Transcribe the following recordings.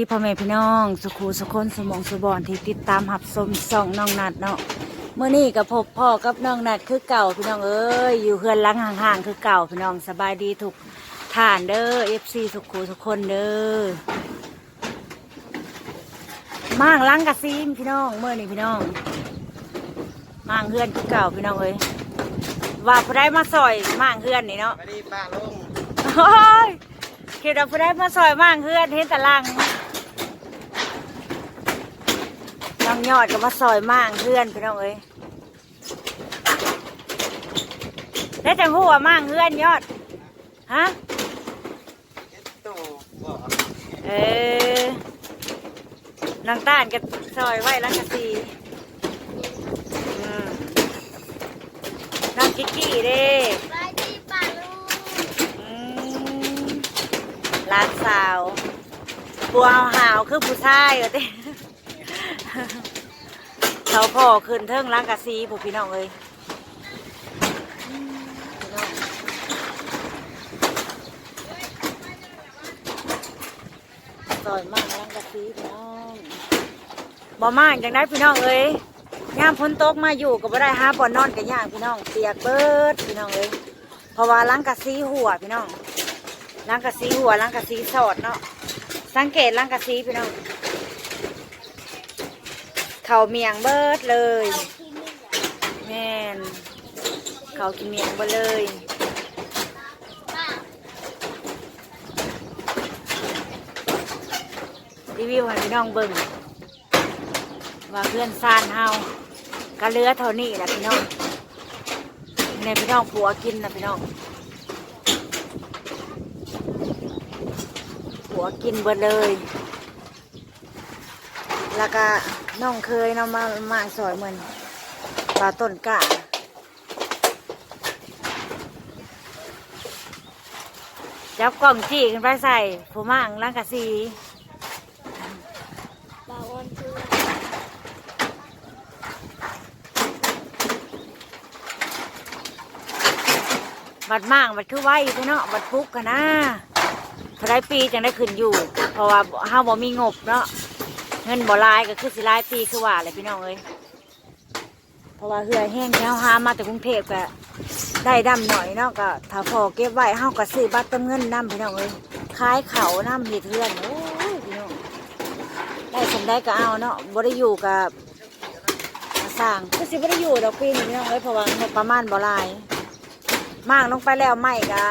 พี่พ่อแม่พี่น้องสุขูสุคนสมองสุบอนที่ติดตามหับสมส่องน้องนัดเนาะเมื่อนี้กับพบพ่อกับน้องนัดคือเก่าพี่น้องเอ้ยอยู่เฮือนหลังห่างๆคือเก่าพี่น้องสบายดีทุกท่านเด้อเอฟซีสุขูสุคนเด้อม่างหลังกะซีมพี่น้องเมื่อนี้พี่น้องม่างเฮือนคือเก่าพี่น้องเอ้ยว่าผู้ได้มาซอยม่างเฮือนนี่เนาะไม่ได้ป้าลงโอ้ยคิดว่าผู้ได้มาซอยม่างเฮือนเห็นแต่ลัง น้ องยอดก็มาซอยม่างเพื่อนพี่น้องเอ้ยแล้วจังหัวาม่างเพื่อนยอดฮะโตบอกเออน้องต้านก็ซอยไว้ล้วกะสีน้องกิกกี้เด้ไปที่ป่าลูกลานสาวปัวหาวคือผู้ชายเหรอเต้ เขาพ่อขึ้นเทิงล้างกะซีผู้พี่น้องเอ้ยพี่น้องซอยมากล้างกะซีพี่น้องบ่มากจังได้พี่น้องเอ้ยยามพ้นตกมาอยู่ก็บ่ได้หาบ่อนนอนกันยากพี่น้องเปียกเบิดพี่น้องเอ้ยเพราะว่าล้างกะซีหัวพี่น้องล้างกะซีหัวล้างกะซีสอดเนาะสังเกตล้างกะซีพี่น้อง เขาเมียงเบิดเลย แม่น เขากินเมียงเบิดเลยรีวิวให้พี่น้องเบิ่งว่าเพื่อนซานเฮาก็เลือเท่านี้แหละพี่น้องในพี่น้องผัวกินนะพี่น้องผัวกินเบิดเลย แล้วก็ น้องเคยเนามามาสอยเหมือนปลาต้นกะจับกล่องจี้ขึ้นไปใส่ผู้มั่งล้างกะซีป้าวันคือบัดมั่งบัดคือไว้พี่เนาะบัดปุ๊กกันนะเท่าไรปีจังได้ขึ้นอยู่ เพราะว่าเฮาบ่มีงบเนาะ เงินบ่ลายก็คือสิลายปีคือว่าเลยพี่น้องเอ้ยเพราะว่าเหือแห้งที่หามาจากกรุงเทพก็ได้ดำหน่อยเนาะก็ถ้าพอเก็บไว้เฮาก็ซื้อบัตรเติมเงินนํพี่น้องเอ้ยขายเขานํเฮ็ดเฮือนโอ้ยพี่น้องได้สมได้ก็เอาเนาะบ่ได้อยู่กับสร้างคือสิบ่ได้อยู่ดอกปีนี้พี่น้องเอ้ยเพราะว่างบประมาณบ่ลาย มากลงไปแล้วไม่ก็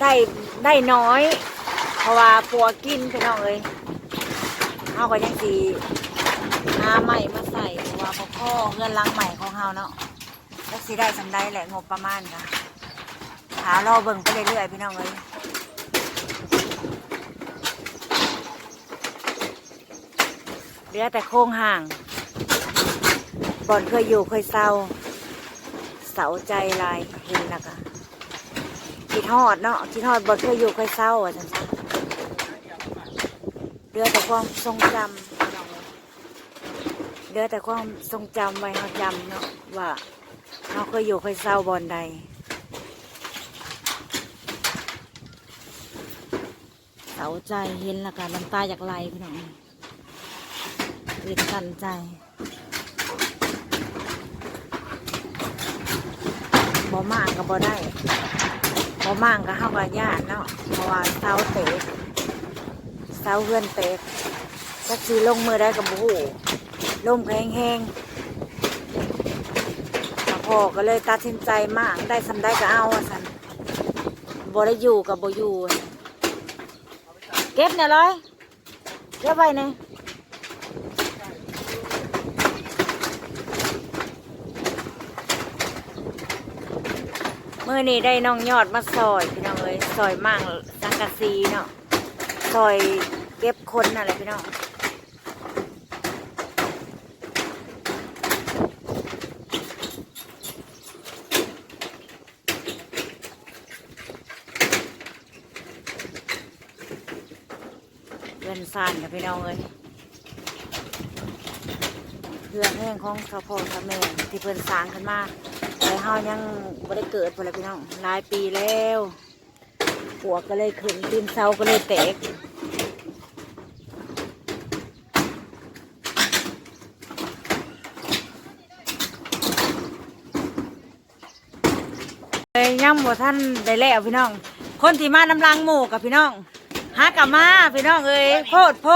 ได้ได้น้อย เพราะว่าปัวกินพี่น้องเอ้ย เอาก็ยังสีหาใหม่มาใส่เพราะว่าพ่อพ่อเงินลังใหม่ของเฮาเนาะก็สิได้สำได้แหละงบประมาณค่ะหารอเบิ่งไปเรื่อยๆพี่น้องเอ้ยเหลือแต่โครงห่างบ่อนเคยอยู่เคยเศร้า เสาใจลายเห็นแล้วก็คิดฮอดเนาะคิดฮอดบ่เคยอยู่เคยเศร้าอะจัง ซั่นเดือแต่ความทรงจำเดือแต่ความทรงจำไว้เขาจำเนาะว่าเขาเคยอยู่เคยเศร้าบอนใดเสาใจเห็นแล้วก็น้ำตาอยากไหลพี่น้องเล็กสั่นใจบ่มากก็บ่ได้บ่มากก็เฮาก็ญาติเนาะเพราะว่าเสาเตะ เสาเฮือนเตะจักสิลงมือได้กับบ่ฮู้ลมแห้งๆแล้วพ่อก็เลยตัดสินใจมากได้สำได้ก็เอาว่าซั่นบ่ได้อยู่กับบอยู่เก็บเนี่ยร้อยเก็บไว้เนี่ยมื่อนี้ได้น้องยอดมาซอยพี่น้องเอ้ยซอยมั่งสังกะสีเนาะ ซอยเก็บคนอะไรพี่น้องเพื่อนซานกับพี่น้องเอ้ยเพื่อนแห้งของสะโพกสะเมนที่เพื่อนสร้างขึ้นมาแต่เฮายังบ่ได้เกิดพอแล้วพี่น้องหลายปีแล้วหัวก็เลยขึ้นตีนเสาก็เลยแตก เอ้ยย่ำบ่ท่านได้แล้วพี่น้อง คนที่มานำลังหมู่กับพี่น้องหากลับมาพี่น้องเอ้ยโพดโพ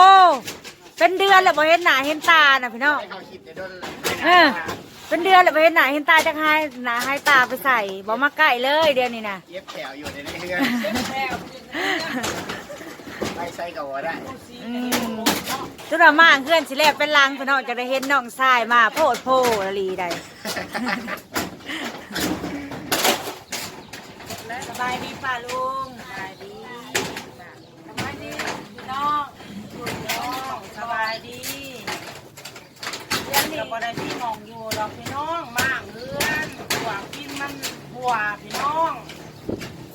เป็นเดือนแล้วบ่เห็นหน้าเห็นตาน่ะพี่น้องเขาคิดในด้นเออเป็นเดือนแล้วบ่เห็นหน้าเห็นตาจักหายหน้าหายตาไปใส่บ่มาใกล้เลยเดือนนี้น่ะเย็บแถวอยู่ในเรือนไปใส่กับว่าได้อืมจุดามาเพื่อนสิแลบเป็นลังพี่น้องจะได้เห็นน้องชายมาโพดโพละลีใด บายดีป่าลุงสบายดีสบายดีพี่น้องพี่น้องสบายดีเรื่องนี้ก็ได้พี่มองอยู่ดอกพี่น้องมากเรือนหัวกินมันหัวพี่น้อง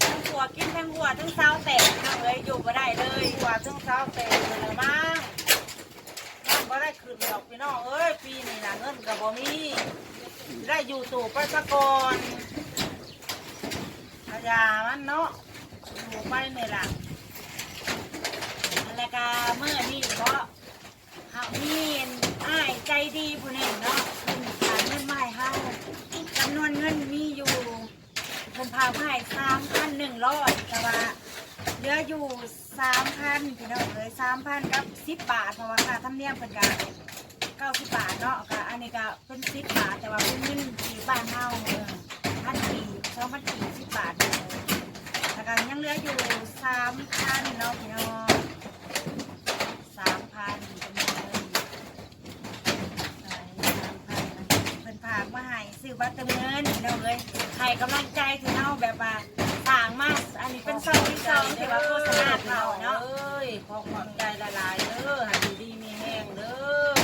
ทั้งหัวกินทั้งหัวทั้งเท้าแตกพี่น้งเลยอยู่มาได้เลยหัวทั้งเท้าแตกเลยมั้งนั่งก็ได้ขึ้นดอกพี่น้องเอ้ยปีนี้นะเงินกับบ่มีได้อยู่ตู่ไปสะก่อน ยามันเนาะอยู่ไปนี่ล่ะอะไรกาเมื่อนี่เพราะเฮามีอ้ายใจดีผู้นี้เนาะเพิ่นฝากเงินมาให้เฮาจำนวนเงินมีอยู่ผมพาให้สามพันหนึ่งร้อยแต่ว่าเหลืออยู่สามพันพี่น้องเลยสามพันกับสิบบาทเพราะว่าค่าธรรมเนียมเป็นการเก้าสิบบาทเนาะก็อันนี้ก็เป็นสิบบาทแต่ว่าเป็นเงินกี่บาทเท่าเออพันกี่ สองพันกี่สิบบาทเลยแล้วก็ยังเหลืออยู่สามพันเนาะพี่น้องสามพันเป็นเงินเพิ่นพากมาให้ซื้อบัตรเติมเงินพี่น้องเอ้ยให้กำลังใจที่เฮาแบบว่าต่างมาก อันนี้เป็นซองที่ซองที่ว่าโฆษณาเขาเนาะเอ้ยขอความใจละลายเด้อให้อยู่ดีมีแห้งเด้อ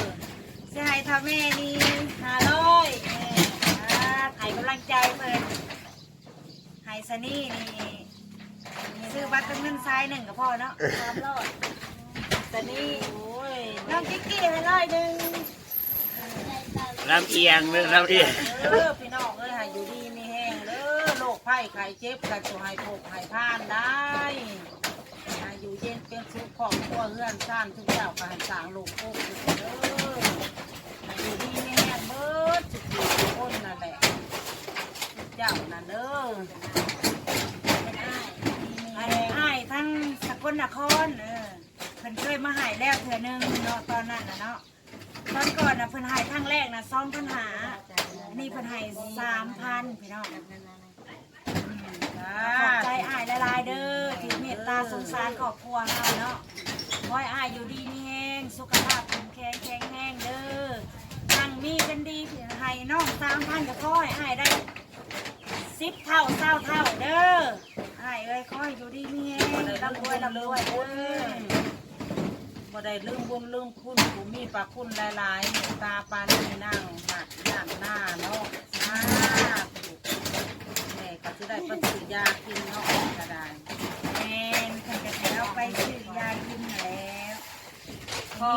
สิให้ท่าแม่นี่500แม่อ่าให้กำลังใจเพิ่น ให้ซะนี่นี่ซื้อบัตรเติมเงินซ้ายหนึ่งกับพ่อเนาะ300ซะนี่โอ้ยน้องกิ๊กกี้ให้ร้อยหนึงลำเอียงเรื่องลำเอียงเด้อพี่น้องเอ้ยให้อยู่ดีมีแห้งเด้อโรคไข้ไข้เจ็บไข้ตัวให้โผกให้พานได้ให้อยู่เย็นเป็นสุขครอบครัวเฮือนซ่านทุกอย่างก็ให้สร้างลูกโคกอยู่เด้อให้อยู่ดีมีแห้งเบิดสุขทุกคนนั่นแหละทุก เจ้านั่นเด้อไอ้ไอ้ายทั้งสกลนครเออเพิ่นเคยมาใหายแล้วเถื่อหนึงเนาะตอนนั้นนะเนาะตอนก่อนนะเพิ่นใหายครั้งแรกนะสองพันหานี่เพิ่นใหายสามพันพี่น้องขอบใจอ้ายละลายๆเด้อที่เมตตาสงสารครอบครัวเฮาเนาะขอให้อ้ายอยู่ดีมีแห้งสุขภาพแข็งแข็งแข็งแรงเด้อนั่งมีกันดีให้น้องสามพันก็ขอให้อ้ายได้ สิบเท่าเท่าเท่าเด้ออ้ายเอ้ยขอให้อยู่ดีมีแห้งร่ำรวยร่ำรวยเด้อบ่ได้ลืมบุญลืมคุณผู้มีพระคุณหลายๆเมตตาปานีนั่งหนักหนักหน้าเนาะสาธุแม่ก็สิได้ปซื้อยากินเนาะก็ได้แม่นเพิ่นก็สิเอาไปซื้อยากินกันแล้วขอ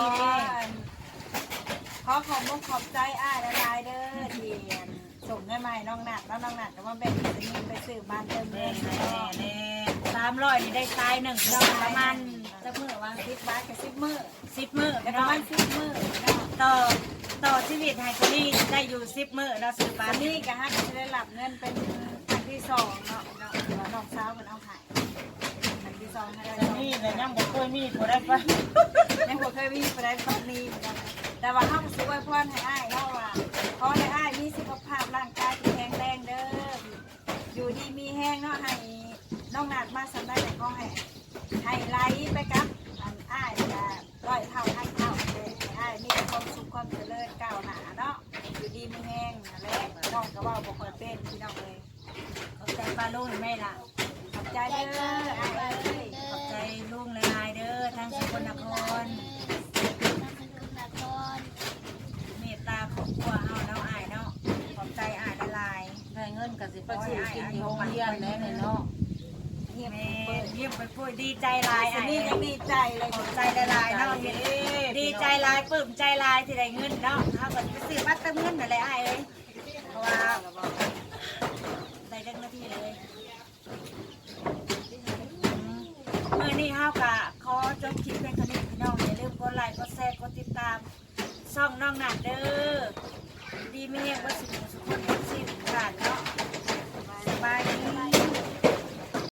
ขอขอบมุกขอบใจอ้ายละลายเด้อที ส่งให้ใหม่น้องหนักแล้วน้องหนักก็มาแบ่งสนีไปซื้อบ้านเติมแน่เงินแน่แน่สามร้อยนี่ได้ซ้ายหนึ่งเนาะประมาณจะมือวางสิบบาทกับสิบมือสิบมื้อแต่ประเนาะมาณสิบมือเนาะต่อต่อชีวิตไฮคนนี้ได้อยู่สิบมื้อเนาะสิบบาอัทนนี้ก็ฮักจะได้รับเงินเป็นอันที่สองเนาะเนาะที่ว่าน้องสาวมันเอาใหายอันที่สองให้ได้แต่สอง นี่เลยยังบ่เคยมีบ่ได้ไปในหัวเคยมีไปได้ตอนนี้เหมือนกันแต่ว่าห้องซื้อไว้พรให้อ้ายเนาะว่าขอให้อ้ายมีสุขภาพร่างกายที่แข็งแรงเด้ออยู่ดีมีแห้งเนาะให้น้ องหนักมาสำได้แต่ก็ให้ให้ไล่ไปกับอันอ้ายจะร้อยเท่าพันเท่าเลยให้อ้ายมีความสุขความเจริญก้าวหน้าเนาะอยู่ดีมีแห้งนั่นแหละน้องก็เว่าบอกคนเป็นพี่น้องเลยขอบใจป้าลุงแม่ล่ะขอบใจเด้ออ้ายเอ้ยขอบใจลุงหลายๆเด้อทางสกลนครเมตตาครอบครัวเฮาเนาะอ้ายเนาะขอบใจอ้ายหลายได้เงินก็สิไปซื้อกินที่โรงเรียนแล้วนี่เนาะ เงียบๆแม่เปิดเยี่ยมไปพูดดีใจหลายสอ้ายนี่ยังดีใจเลยขอบใจหลายๆเนาะเห็นดีใจหลายปลื้มใจหลายที่ได้เงินเนาะเฮาก็สิไปซื้อบัตรเติมเงินนั่นแหละอ้ายเอ้ยเพราะว่าได้จักนาทีเลยมื่อนี้เฮากะขอจบคลิปเป็นคณิตพี่น้องอย่าลืมกดไลค์กดแชร์กดติดตามช่องน้องหนัดเด้อดีไม่แห้งว่าสุขสุขคนทุกสิ่งทุกการเนาะ